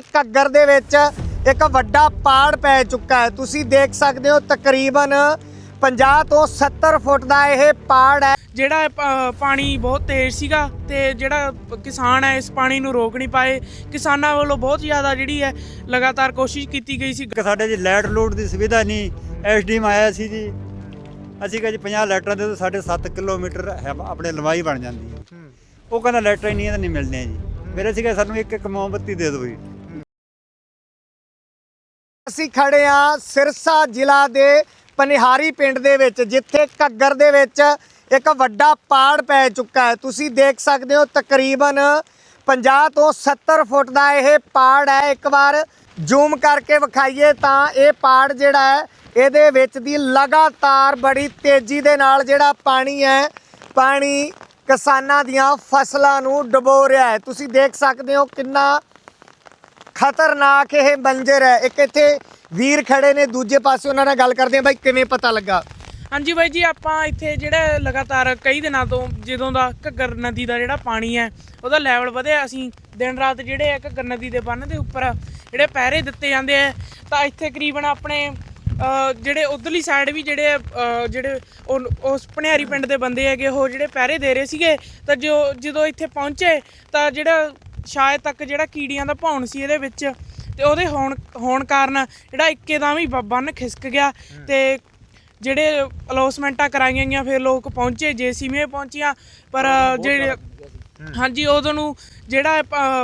ਘੱਗਰ ਦੇ ਵਿੱਚ ਇੱਕ ਵੱਡਾ ਪਾੜ ਪੈ ਚੁੱਕਾ ਹੈ। ਤੁਸੀਂ ਦੇਖ ਸਕਦੇ ਹੋ ਤਕਰੀਬਨ 50 ਤੋਂ 70 ਫੁੱਟ ਦਾ ਇਹ ਪਾੜ ਹੈ। ਜਿਹੜਾ ਪਾਣੀ ਬਹੁਤ ਤੇਜ਼ ਸੀਗਾ ਤੇ ਜਿਹੜਾ ਕਿਸਾਨ ਹੈ ਇਸ ਪਾਣੀ ਨੂੰ ਰੋਕ ਨਹੀਂ ਪਾਏ। ਕਿਸਾਨਾਂ ਵੱਲੋਂ ਬਹੁਤ ਜ਼ਿਆਦਾ ਜਿਹੜੀ ਹੈ ਲਗਾਤਾਰ ਕੋਸ਼ਿਸ਼ ਕੀਤੀ ਗਈ ਸੀ। ਕਿ ਸਾਡੇ ਜੀ ਲਾਈਟ ਲੋਡ ਦੀ ਸੁਵਿਧਾ ਨਹੀਂ ਐਸਡੀਐਮ ਆਇਆ ਸੀ ਜੀ। ਅਸੀਂ ਕਿਹਾ ਜੀ 50 ਲਾਈਟਾਂ ਦੇ ਤਾਂ ਸਾਡੇ 7 ਕਿਲੋਮੀਟਰ ਹੈ- ਆਪਣੇ ਲੰਬਾਈ ਬਣ ਜਾਂਦੀ ਹੈ। ਉਹ ਕਹਿੰਦਾ ਹੀ ਨਹੀਂ ਤਾਂ ਨਹੀਂ ਮਿਲਦੀਆਂ ਜੀ। ਮੇਰੇ ਸੀਗਾ ਸਾਨੂੰ ਇੱਕ ਇੱਕ ਮੋਮਬੱਤੀ ਦੇ ਦਿਓ ਜੀ। ਅਸੀਂ ਖੜੇ ਆ ਸਿਰਸਾ ਜ਼ਿਲ੍ਹਾ ਦੇ ਪਨਿਹਾਰੀ ਪਿੰਡ ਦੇ ਵਿੱਚ, ਜਿੱਥੇ ਘੱਗਰ ਦੇ ਵਿੱਚ ਇੱਕ ਵੱਡਾ ਪਾੜ ਪੈ ਚੁੱਕਾ ਹੈ। ਤੁਸੀਂ ਦੇਖ ਸਕਦੇ ਹੋ ਤਕਰੀਬਨ 50 ਤੋਂ 70 ਫੁੱਟ ਦਾ ਇਹ ਪਾੜ ਹੈ। ਇੱਕ ਵਾਰ ਜ਼ੂਮ ਕਰਕੇ ਵਿਖਾਈਏ ਤਾਂ ਇਹ ਪਾੜ ਜਿਹੜਾ ਹੈ, ਇਹਦੇ ਵਿੱਚ ਦੀ ਲਗਾਤਾਰ ਬੜੀ ਤੇਜ਼ੀ ਦੇ ਨਾਲ ਜਿਹੜਾ ਪਾਣੀ ਹੈ, ਪਾਣੀ ਕਿਸਾਨਾਂ ਦੀਆਂ ਫਸਲਾਂ ਨੂੰ ਡੁਬੋ ਰਿਹਾ ਹੈ। ਤੁਸੀਂ ਦੇਖ ਸਕਦੇ ਹੋ ਕਿੰਨਾ ਖਤਰਨਾਕ ਇਹ ਬੰਜਰ ਹੈ। ਇੱਕ ਇੱਥੇ ਵੀਰ ਖੜੇ ਨੇ ਦੂਜੇ ਪਾਸੇ ਉਹਨਾਂ ਨਾਲ ਗੱਲ ਕਰਦੇ ਆ ਬਾਈ ਕਿਵੇਂ ਪਤਾ ਲੱਗਾ? ਹਾਂਜੀ ਬਾਈ ਜੀ ਆਪਾਂ ਇੱਥੇ ਜਿਹੜਾ ਲਗਾਤਾਰ ਕਈ ਦਿਨਾਂ ਤੋਂ ਜਦੋਂ ਦਾ ਘੱਗਰ ਨਦੀ ਦਾ ਜਿਹੜਾ ਪਾਣੀ ਹੈ ਉਹਦਾ ਲੈਵਲ ਵਧਿਆ। ਅਸੀਂ ਦਿਨ ਰਾਤ ਜਿਹੜੇ ਆ ਘੱਗਰ ਨਦੀ ਦੇ ਬੰਨ ਦੇ ਉੱਪਰ ਜਿਹੜੇ ਪਹਿਰੇ ਦਿੱਤੇ ਜਾਂਦੇ ਆ ਤਾਂ ਇੱਥੇ ਕਰੀਬਨ ਆਪਣੇ ਜਿਹੜੇ ਉਧਰਲੀ ਸਾਈਡ ਵੀ ਜਿਹੜੇ ਅ, ਜਿਹੜੇ ਉਹ- ਉਸ ਭਨਿਆਰੀ ਪਿੰਡ ਦੇ ਬੰਦੇ ਹੈਗੇ ਉਹ ਜਿਹੜੇ ਪਹਿਰੇ ਦੇ ਰਹੇ ਸੀਗੇ ਤਾਂ ਜੋ ਜਦੋਂ ਇੱਥੇ ਪਹੁੰਚੇ ਤਾਂ ਜਿਹੜਾ ਸ਼ਾਇਦ ਤੱਕ ਜਿਹੜਾ ਕੀੜੀਆਂ ਦਾ ਭੌਣ ਸੀ ਇਹਦੇ ਵਿੱਚ ਤੇ ਉਹਦੇ ਹੋਣ ਹੋਣ ਕਾਰਨ ਜਿਹੜਾ ਇੱਕੇ ਦਾ ਵੀ ਬੰਨ ਖਿਸਕ ਗਿਆ ਤੇ ਜਿਹੜੇ ਅਲੌਸਮੈਂਟਾਂ ਕਰਾਈਆਂ ਗਈਆਂ ਫਿਰ ਲੋਕ ਪਹੁੰਚੇ ਜੇਸੀਬੀਆਂ ਪਹੁੰਚੀਆਂ ਪਰ ਜਿਹੜੇ ਹਾਂਜੀ ਉਦੋਂ ਨੂੰ ਜਿਹੜਾ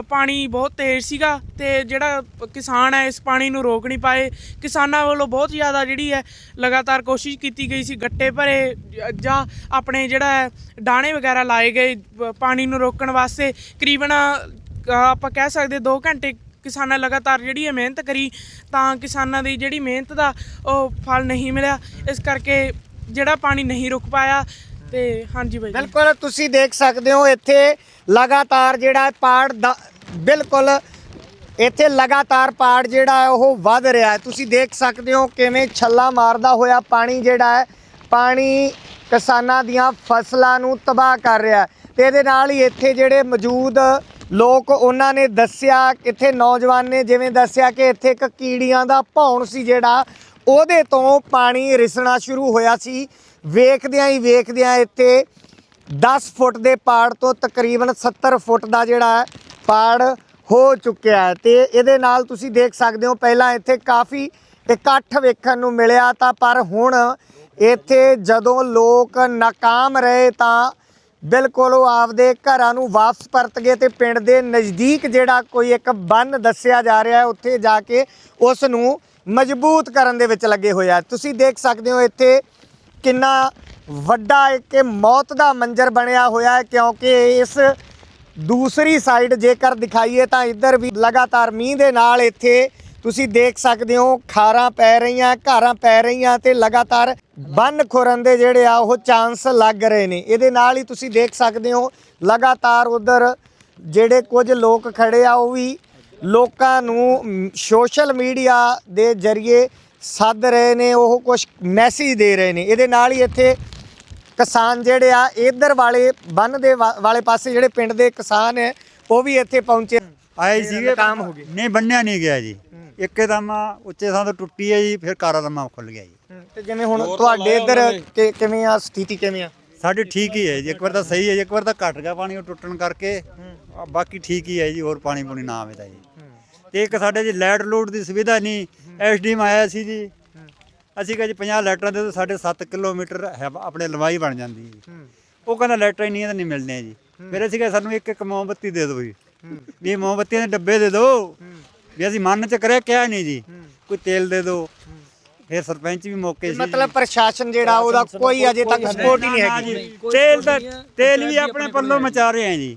ਪਾਣੀ ਬਹੁਤ ਤੇਜ਼ ਸੀਗਾ ਤੇ ਜਿਹੜਾ ਕਿਸਾਨ ਹੈ ਇਸ ਪਾਣੀ ਨੂੰ ਰੋਕ ਨਹੀਂ ਪਾਏ। ਕਿਸਾਨਾਂ ਵੱਲੋਂ ਬਹੁਤ ਜ਼ਿਆਦਾ ਜਿਹੜੀ ਹੈ ਲਗਾਤਾਰ ਕੋਸ਼ਿਸ਼ ਕੀਤੀ ਗਈ ਸੀ ਗੱਟੇ ਭਰੇ ਜ- ਆਪਣੇ ਜਿਹੜਾ ਹੈ ਡਾਣੇ ਵਗੈਰਾ ਲਾਏ ਗਏ ਪਾਣੀ ਨੂੰ ਰੋਕਣ ਵਾਸਤੇ। ਕਰੀਬਨ ਆਪਾਂ ਕਹਿ ਸਕਦੇ 2 ਘੰਟੇ ਕਿਸਾਨਾਂ ਲਗਾਤਾਰ ਜਿਹੜੀ ਹੈ ਮਿਹਨਤ ਕਰੀ ਤਾਂ ਕਿਸਾਨਾਂ ਦੀ ਜਿਹੜੀ ਮਿਹਨਤ ਦਾ ਉਹ ਫਲ ਨਹੀਂ ਮਿਲਿਆ। ਇਸ ਕਰਕੇ ਜਿਹੜਾ ਪਾਣੀ ਨਹੀਂ ਰੁਕ ਪਾਇਆ ਤੇ ਹਾਂਜੀ ਬਾਈ ਬਿਲਕੁਲ, ਤੁਸੀਂ ਦੇਖ ਸਕਦੇ ਹੋ ਇੱਥੇ ਲਗਾਤਾਰ ਜਿਹੜਾ ਪਾੜ ਦਾ ਬਿਲਕੁਲ ਇੱਥੇ ਲਗਾਤਾਰ ਪਾੜ ਜਿਹੜਾ ਹੈ ਉਹ ਵੱਧ ਰਿਹਾ ਹੈ। ਤੁਸੀਂ ਦੇਖ ਸਕਦੇ ਹੋ ਕਿਵੇਂ ਛੱਲਾ ਮਾਰਦਾ ਹੋਇਆ ਪਾਣੀ ਜਿਹੜਾ ਹੈ, ਪਾਣੀ ਕਿਸਾਨਾਂ ਦੀਆਂ ਫਸਲਾਂ ਨੂੰ ਤਬਾਹ ਕਰ ਰਿਹਾ ਹੈ। ਤੇ ਇਹਦੇ ਨਾਲ ਹੀ ਇੱਥੇ ਜਿਹੜੇ ਮੌਜੂਦ ਲੋਕ ਉਹਨਾਂ ਨੇ ਦੱਸਿਆ, ਇੱਥੇ ਨੌਜਵਾਨ ਨੇ ਜਿਵੇਂ ਦੱਸਿਆ ਕਿ ਇੱਥੇ ਇੱਕ ਕੀੜੀਆਂ ਦਾ ਭੌਣ ਸੀ ਜਿਹੜਾ, ਉਹਦੇ ਤੋਂ ਪਾਣੀ ਰਿਸਣਾ ਸ਼ੁਰੂ ਹੋਇਆ ਸੀ। ਵੇਖਦਿਆਂ ਹੀ ਵੇਖਦਿਆਂ ਇੱਥੇ 10 ਫੁੱਟ ਦੇ ਪਾੜ ਤੋਂ ਤਕਰੀਬਨ 70 ਫੁੱਟ ਦਾ ਜਿਹੜਾ ਪਾੜ ਹੋ ਚੁੱਕਿਆ ਹੈ ਤੇ ਇਹਦੇ ਨਾਲ ਤੁਸੀਂ ਦੇਖ ਸਕਦੇ ਹੋ, ਪਹਿਲਾਂ ਇੱਥੇ ਕਾਫੀ ਇਕੱਠ ਵੇਖਣ ਨੂੰ ਮਿਲਿਆ ਤਾਂ ਪਰ ਹੁਣ ਇੱਥੇ ਜਦੋਂ ਲੋਕ ਨਾਕਾਮ ਰਹੇ ਤਾਂ ਬਿਲਕੁਲ ਉਹ ਆਪਦੇ ਘਰਾਂ ਨੂੰ ਵਾਪਸ ਪਰਤ ਗਏ ਤੇ ਪਿੰਡ ਦੇ ਨਜ਼ਦੀਕ ਜਿਹੜਾ ਕੋਈ ਇੱਕ ਬੰਨ ਦੱਸਿਆ ਜਾ ਰਿਹਾ ਹੈ, ਉੱਥੇ ਜਾ ਕੇ ਉਸ ਨੂੰ ਮਜ਼ਬੂਤ ਕਰਨ ਦੇ ਵਿੱਚ ਲੱਗੇ ਹੋਏ ਆ। ਤੁਸੀਂ ਦੇਖ ਸਕਦੇ ਹੋ ਇੱਥੇ ਕਿੰਨਾ ਵੱਡਾ ਇੱਕ ਮੌਤ ਦਾ ਮੰਜ਼ਰ ਬਣਿਆ ਹੋਇਆ ਹੈ, ਕਿਉਂਕਿ ਇਸ ਦੂਸਰੀ ਸਾਈਡ ਜੇਕਰ ਦਿਖਾਈਏ ਤਾਂ ਇੱਧਰ ਵੀ ਲਗਾਤਾਰ ਮੀਂਹ ਦੇ ਨਾਲ ਇੱਥੇ ਤੁਸੀਂ ਦੇਖ ਸਕਦੇ ਹੋ ਖਾਰਾਂ ਪੈ ਰਹੀਆਂ ਘਾਰਾਂ ਪੈ ਰਹੀਆਂ ਤੇ ਲਗਾਤਾਰ ਬੰਨ ਖੁਰਨ ਦੇ ਜਿਹੜੇ ਆ ਉਹ ਚਾਂਸ ਲੱਗ ਰਹੇ ਨੇ। ਇਹਦੇ ਨਾਲ ਹੀ ਤੁਸੀਂ ਦੇਖ ਸਕਦੇ ਹੋ ਲਗਾਤਾਰ ਉਧਰ ਜਿਹੜੇ ਕੁਝ ਲੋਕ ਖੜੇ ਆ ਉਹ ਵੀ ਲੋਕਾਂ ਨੂੰ ਸੋਸ਼ਲ ਮੀਡੀਆ ਦੇ ਜ਼ਰੀਏ ਸੱਦ ਰਹੇ ਨੇ ਉਹ ਕੁਝ ਮੈਸੇਜ ਦੇ ਰਹੇ ਨੇ। ਇਹਦੇ ਨਾਲ ਹੀ ਇੱਥੇ ਕਿਸਾਨ ਜਿਹੜੇ ਆ ਇਧਰ ਵਾਲੇ ਬੰਨ ਦੇ ਵਾਲੇ ਪਾਸੇ ਜਿਹੜੇ ਪਿੰਡ ਦੇ ਕਿਸਾਨ ਹੈ ਉਹ ਵੀ ਇੱਥੇ ਪਹੁੰਚੇ। ਆਏ ਸੀਗੇ ਨਾਕਾਮ ਹੋ ਗਏ। ਨਹੀਂ ਬੰਨਿਆ ਨਹੀਂ ਗਿਆ ਜੀ। ਇੱਕਦਮ ਉੱਚੇ ਥਾਂ ਤੋਂ ਟੁੱਟੀ ਹੈ ਜੀ ਫਿਰ ਕਾਰਾ ਦਮਾ ਖੁੱਲ ਗਿਆ ਜੀ। ਤੇ ਜਿਵੇਂ ਹੁਣ ਤੁਹਾਡੇ ਇੱਧਰ ਕਿ- ਕਿਵੇਂ ਆ ਸਥਿਤੀ ਕਿਵੇਂ ਆ? ਸਾਡੇ ਠੀਕ ਹੀ ਹੈ ਜੀ ਇੱਕ ਵਾਰ ਤਾਂ ਸਹੀ ਹੈ ਜੀ, ਇੱਕ ਵਾਰ ਤਾਂ ਘਟ ਗਿਆ ਪਾਣੀ ਉਹ ਟੁੱਟਣ ਕਰਕੇ। ਆ, ਬਾਕੀ ਠੀਕ ਹੀ ਹੈ ਜੀ ਹੋਰ ਪਾਣੀ ਪੂਣੀ ਨਾ ਆਵੇ ਤਾਂ ਜੀ। ਤੇ ਇੱਕ ਸਾਡੇ ਜੀ ਲਾਈਟ ਲੋਡ ਦੀ ਸੁਵਿਧਾ ਨਹੀਂ ਐਸਡੀਐਮ ਆਇਆ ਸੀ ਜੀ। ਅਸੀਂ ਕਿਹਾ ਜੀ 50 ਲਾਈਟਾਂ ਦੇ ਤਾਂ ਸਾਡੇ 7 ਕਿਲੋਮੀਟਰ ਹੈ ਆਪਣੇ ਲੰਬਾਈ ਬਣ ਜਾਂਦੀ ਹੈ। ਉਹ ਕਹਿੰਦਾ ਲਾਈਟਾਂ ਹੀ ਨਹੀਂ ਤਾਂ ਨਹੀਂ ਮਿਲਦੀਆਂ ਜੀ। ਫਿਰ ਅਸੀਂ ਕਿਹਾ ਸਾਨੂੰ ਇੱਕ ਇੱਕ ਮੋਮਬੱਤੀ ਦੇ ਦਿਓ ਜੀ। ਵੀ ਇਹ ਮੋਮਬੱਤੀਆਂ ਦੇ ਡੱਬੇ ਦੇ ਦਿਓ। ਵੀ ਅਸੀਂ ਮਨ ਚ ਕਰਿਆ ਕਿਹਾ ਨਹੀਂ ਜੀ। ਕੋਈ ਤੇਲ ਦੇ ਦਿਓ ਫਿਰ ਸਰਪੰਚ ਵੀ ਮੌਕੇ ਸੀ। ਮਤਲਬ ਪ੍ਰਸ਼ਾਸਨ ਜਿਹੜਾ ਉਹਦਾ ਕੋਈ ਅਜੇ ਤੱਕ ਸਪੋਰਟ ਹੀ ਨਹੀਂ ਹੈਗੀ। ਜੀ ਤੇਲ ਤਾਂ ਤੇਲ ਵੀ ਆਪਣੇ ਪੱਲੋਂ ਮਚਾ ਰਹੇ ਆ ਜੀ।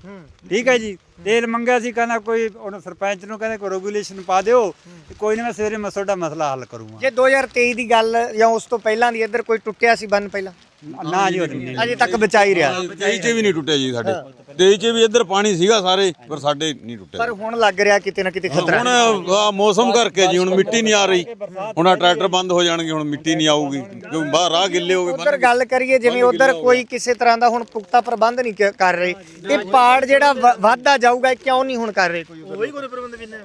ਠੀਕ ਹੈ ਜੀ। ਤੇਲ ਮੰਗਿਆ ਸੀ ਕਹਿੰਦਾ ਕੋਈ ਉਹਨੂੰ ਸਰਪੰਚ ਨੂੰ ਕਹਿੰਦਾ ਕੋਈ ਰੈਗੂਲੇਸ਼ਨ ਪਾ ਦਿਓ। ਕੋਈ ਨਹੀਂ ਮੈਂ ਸਵੇਰੇ ਮੈਂ ਤੁਹਾਡਾ ਮਸਲਾ ਹੱਲ ਕਰੂੰਗਾ। ਜੇ 2023 ਦੀ ਗੱਲ ਜਾਂ ਉਸ ਤੋਂ ਪਹਿਲਾਂ ਦੀ ਇੱਧਰ ਕੋਈ ਟੁੱਟਿਆ ਸੀ ਬੰਨ ਪਹਿਲਾਂ? ਨਾ ਜੀ ਉਹਦੇ ਨਹੀਂ ਅਜੇ ਤੱਕ ਬਚਾ ਹੀ ਰਿਹਾ। ਤੇਈ ਚ ਵੀ ਨਹੀਂ ਟੁੱਟਿਆ ਜੀ ਸਾਡੇ। ਤੇਈ ਚ ਵੀ ਇੱਧਰ ਪਾਣੀ ਸੀਗਾ ਸਾਰੇ ਪਰ ਸਾਡੇ ਨਹੀਂ ਟੁੱਟਿਆ। ਪਰ ਹੁਣ ਲੱਗ ਰਿਹਾ ਕਿਤੇ ਨਾ ਕਿਤੇ ਖਤਰਾ। ਹੁਣ ਆਹ ਮੌਸਮ ਕਰਕੇ ਜੀ ਹੁਣ ਮਿੱਟੀ ਨਹੀਂ ਆ ਰਹੀ। ਹੁਣ ਆਹ ਟਰੈਕਟਰ ਬੰਦ ਹੋ ਜਾਣਗੇ ਹੁਣ ਮਿੱਟੀ ਨਹੀਂ ਆਊਗੀ। ਕਿਉਂ ਬਾਹਰ ਰਾਹ ਗਿੱਲੇ ਹੋ ਗਏ ਉਧਰ ਗੱਲ ਕਰੀਏ ਜਿਵੇਂ ਉਧਰ ਕੋਈ ਕਿਸੇ ਤਰ੍ਹਾਂ ਦਾ ਹੁਣ ਪੁਖਤਾ ਪ੍ਰਬੰਧ ਨਹੀਂ ਕ- ਕਰ ਰਹੇ। ਇਹ ਪਾੜ ਜਿਹੜਾ ਵ- ਵੱਧਦਾ ਜਾਊਗਾ ਇਹ ਕਿਉਂ ਨਹੀਂ ਹੁਣ ਕਰ ਰਹੇ ਕੋਈ ਉਧਰ?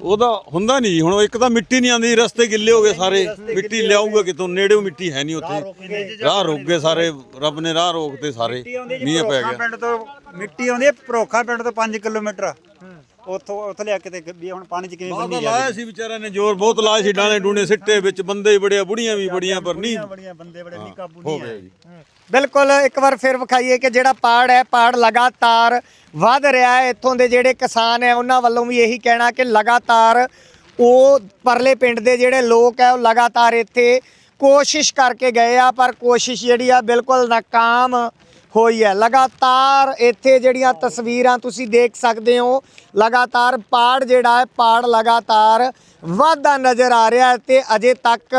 ਉਹਦਾ ਹੁੰਦਾ ਨਹੀਂ ਜੀ ਹੁਣ ਇੱਕ ਤਾਂ ਮਿੱਟੀ ਨਹੀਂ ਆਉਂਦੀ ਰਸਤੇ ਗਿੱਲੇ ਹੋ ਗਏ ਸਾਰੇ। ਮਿੱਟੀ ਲਿਆਊਗਾ ਕਿਤੋਂ ਨੇੜੇੋਂ ਮਿੱਟੀ ਹੈ ਨਹੀਂ ਉੱਥੇ। ਰਾਹ ਰੁਕ ਗਏ ਸਾਰੇ। ਰੱਬ ਨੇ ਰਾਹ ਰੋਕਤੇ ਸਾਰੇ ਮੀਂਹ ਪੈ ਗਿਆ। ਪਿੰਡ ਤੋਂ ਮਿੱਟੀ ਆਉਂਦੀ ਹੈ ਭਰੋਖਾ ਪਿੰਡ ਤੋਂ 5 ਕਿਲੋਮੀਟਰ। ਉੱਥੋਂ ਉੱਥੇ ਲਿਆ ਕੇ ਤੇ ਵੀ ਹੁਣ ਪਾਣੀ ਚ ਕਿਵੇਂ ਬੰਨੀ ਲਾਇਆ ਸੀ ਵਿਚਾਰਿਆਂ ਨੇ ਜ਼ੋਰ ਬਹੁਤ ਲਾਇਆ ਸੀ ਡਾਣੇ ਡੂਣੇ ਸਿੱਟੇ ਵਿੱਚ ਬੰਦੇ ਹੀ ਬੜੇ ਬੁੜੀਆਂ ਵੀ ਬੜੀਆਂ ਪਰ ਨਹੀਂ ਬੜੀਆਂ ਬੰਦੇ ਬੜੇ ਨਹੀਂ ਕਾਬੂ ਹੋ ਗਏ ਜੀ। ਬਿਲਕੁਲ ਇੱਕ ਵਾਰ ਫਿਰ ਵਿਖਾਈਏ ਕਿ ਜਿਹੜਾ ਪਾੜ ਹੈ ਪਾੜ ਲਗਾਤਾਰ ਵੱਧ ਰਿਹਾ ਹੈ। ਇੱਥੋਂ ਦੇ ਜਿਹੜੇ ਕਿਸਾਨ ਹੈ ਉਹਨਾਂ ਵੱਲੋਂ ਵੀ ਇਹੀ ਕਹਿਣਾ ਕਿ ਲਗਾਤਾਰ ਉਹ ਪਰਲੇ ਪਿੰਡ ਦੇ ਜਿਹੜੇ ਲੋਕ ਹੈ ਉਹ ਲਗਾਤਾਰ ਇੱਥੇ ਕੋਸ਼ਿਸ਼ ਕਰਕੇ ਗਏ ਆ, ਪਰ ਕੋਸ਼ਿਸ਼ ਜਿਹੜੀ ਆ ਬਿਲਕੁਲ ਨਾਕਾਮ ਹੋਈ ਹੈ। ਲਗਾਤਾਰ ਇੱਥੇ ਜਿਹੜੀਆਂ ਤਸਵੀਰਾਂ ਤੁਸੀਂ ਦੇਖ ਸਕਦੇ ਹੋ, ਲਗਾਤਾਰ ਪਾੜ ਜਿਹੜਾ ਹੈ, ਪਾੜ ਲਗਾਤਾਰ ਵਧਦਾ ਨਜ਼ਰ ਆ ਰਿਹਾ ਹੈ ਤੇ ਅਜੇ ਤੱਕ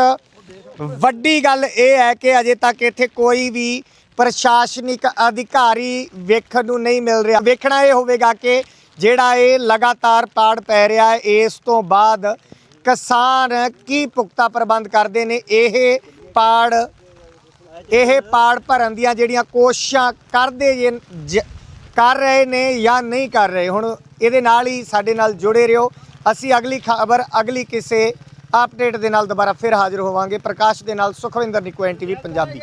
ਵੱਡੀ ਗੱਲ ਇਹ ਹੈ ਕਿ ਅਜੇ ਤੱਕ ਇੱਥੇ ਕੋਈ ਵੀ ਪ੍ਰਸ਼ਾਸਨਿਕ ਅਧਿਕਾਰੀ ਵੇਖਣ ਨੂੰ ਨਹੀਂ ਮਿਲ ਰਿਹਾ। ਵੇਖਣਾ ਇਹ ਹੋਵੇਗਾ ਕਿ ਜਿਹੜਾ ਇਹ ਲਗਾਤਾਰ ਪਾੜ ਪੈ ਰਿਹਾ ਹੈ, ਇਸ ਤੋਂ ਬਾਅਦ ਕਿਸਾਨ ਕੀ ਪੁਖਤਾ ਪ੍ਰਬੰਧ ਕਰਦੇ ਨੇ? ਇਹ ਪਾੜ ਇਹ ਪਾੜ ਭਰਨ ਦੀਆਂ ਜਿਹੜੀਆਂ ਕੋਸ਼ਿਸ਼ਾਂ ਕਰਦੇ ਜੇ, ਜ- ਕਰ ਰਹੇ ਨੇ ਜਾਂ ਨਹੀਂ ਕਰ ਰਹੇ? ਹੁਣ ਇਹਦੇ ਨਾਲ ਹੀ ਸਾਡੇ ਨਾਲ ਜੁੜੇ ਰਹੋ। ਅਸੀਂ ਅਗਲੀ ਖਬਰ, ਅਗਲੀ ਕਿਸੇ ਅਪਡੇਟ ਦੇ ਨਾਲ ਦੁਬਾਰਾ ਫਿਰ ਹਾਜ਼ਰ ਹੋਵਾਂਗੇ। ਪ੍ਰਕਾਸ਼ ਦੇ ਨਾਲ ਸੁਖਵਿੰਦਰ ਨਿਕੋਐਨ ਟੀਵੀ ਪੰਜਾਬੀ।